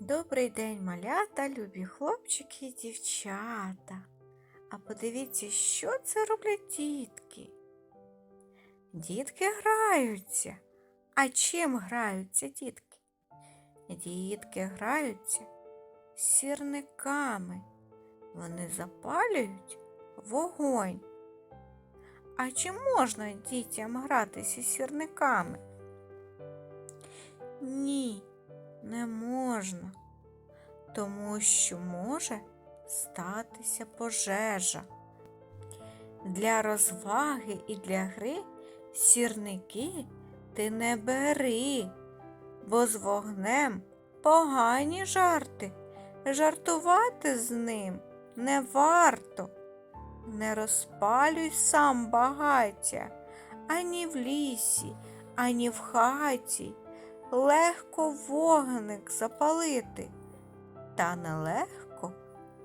Добрий день, малята, любі хлопчики і дівчата. А подивіться, що це роблять дітки. Дітки граються. А чим граються дітки? Дітки граються сірниками. Вони запалюють вогонь. А чи можна дітям гратися сірниками? Ні, не можна, тому що може статися пожежа. Для розваги і для гри сірники ти не бери, бо з вогнем погані жарти. Жартувати з ним не варто. Не розпалюй сам багаття ані в лісі, ані в хаті. Легко вогник запалити, та нелегко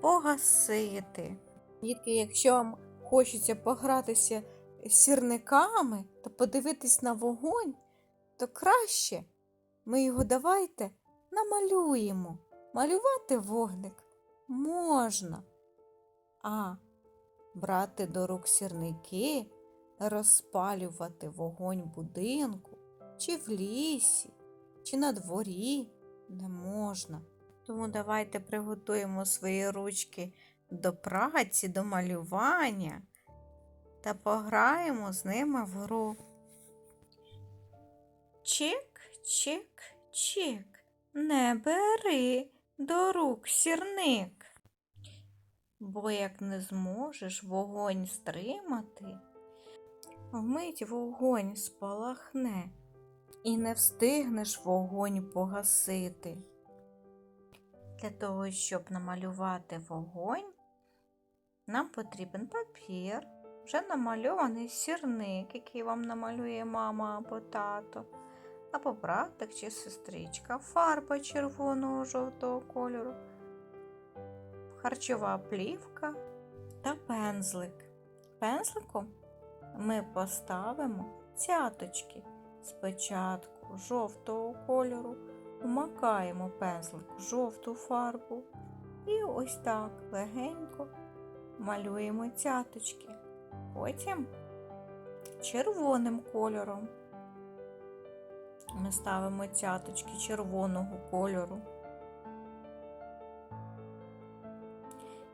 погасити. Дітки, якщо вам хочеться погратися сірниками та подивитись на вогонь, то краще ми його давайте намалюємо. Малювати вогник можна, а брати до рук сірники, розпалювати вогонь в будинку чи в лісі, чи на дворі не можна. Тому давайте приготуємо свої ручки до праці, до малювання та пограємо з ними в гру. Чик, чик, чик, не бери до рук сірник. Бо як не зможеш вогонь стримати, вмить вогонь спалахне, і не встигнеш вогонь погасити. Для того, щоб намалювати вогонь, нам потрібен папір, вже намальований сірник, який вам намалює мама або тато, або братик чи сестричка, фарба червоного жовтого кольору, харчова плівка та пензлик. Пензликом ми поставимо цяточки спочатку жовтого кольору, вмакаємо пензлик в жовту фарбу і ось так легенько малюємо цяточки. Потім червоним кольором ми ставимо цяточки червоного кольору.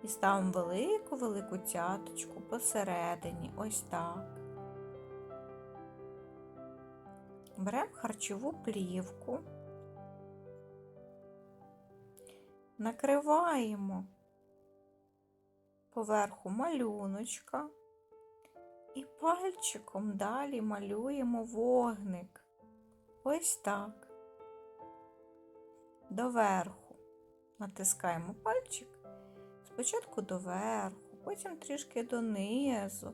І ставимо велику-велику цяточку посередині, ось так. Беремо харчову плівку, накриваємо поверху малюночка і пальчиком далі малюємо вогник. Ось так. Доверху натискаємо пальчик спочатку доверху, потім трішки донизу,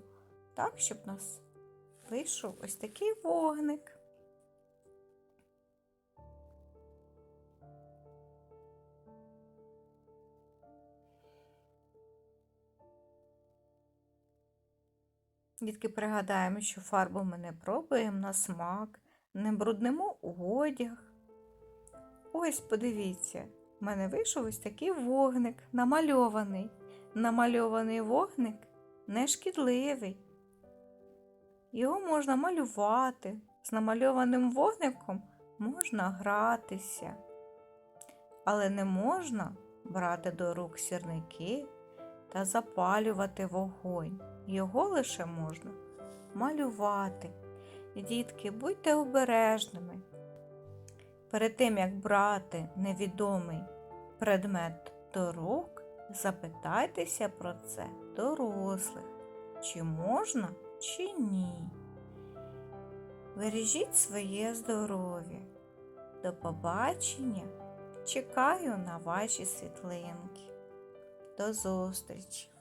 так, щоб у нас вийшов ось такий вогник. Дітки пригадаємо, що фарбу ми не пробуємо на смак, не бруднемо одяг. Ось подивіться, в мене вийшов ось такий вогник, намальований. Намальований вогник не шкідливий. Його можна малювати. З намальованим вогником можна гратися. Але не можна брати до рук сірники та запалювати вогонь. Його лише можна малювати. Дітки, будьте обережними. Перед тим, як брати невідомий предмет до рук, запитайтеся про це дорослих, чи можна, чи ні. Бережіть своє здоров'я. До побачення! Чекаю на ваші світлинки. До зустрічі!